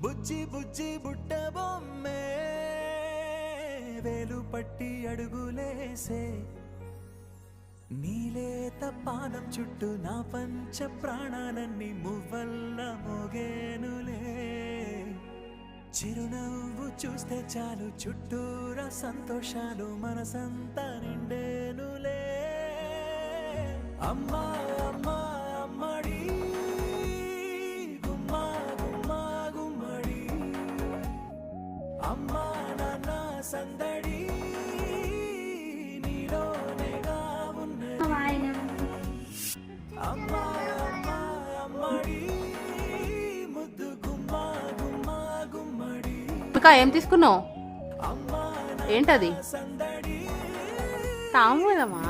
బుజ్జి బుజ్జి బుట్ట బొమ్మే వేలు పట్టి అడుగులేసే. నీలేత పానం చుట్టూ నా పంచ ప్రాణాలన్నీ మువ్వల్ల మోగేనులే. చిరునవ్వు చూస్తే చాలు చుట్టూరా సంతోషాలు మనసంతా నిండేనులే. అమ్మా అమ్మా నాన్న సందడి నీలోనేగా ఉన్నది. అమ్మా అమ్మా అమ్మడి ముద్దు గుమ్మా గుమ్మా గుమ్మడి. ఇంకా ఏం తీసుకున్నావు? అమ్మా ఏంటది? సందడి. తాంబూలమా?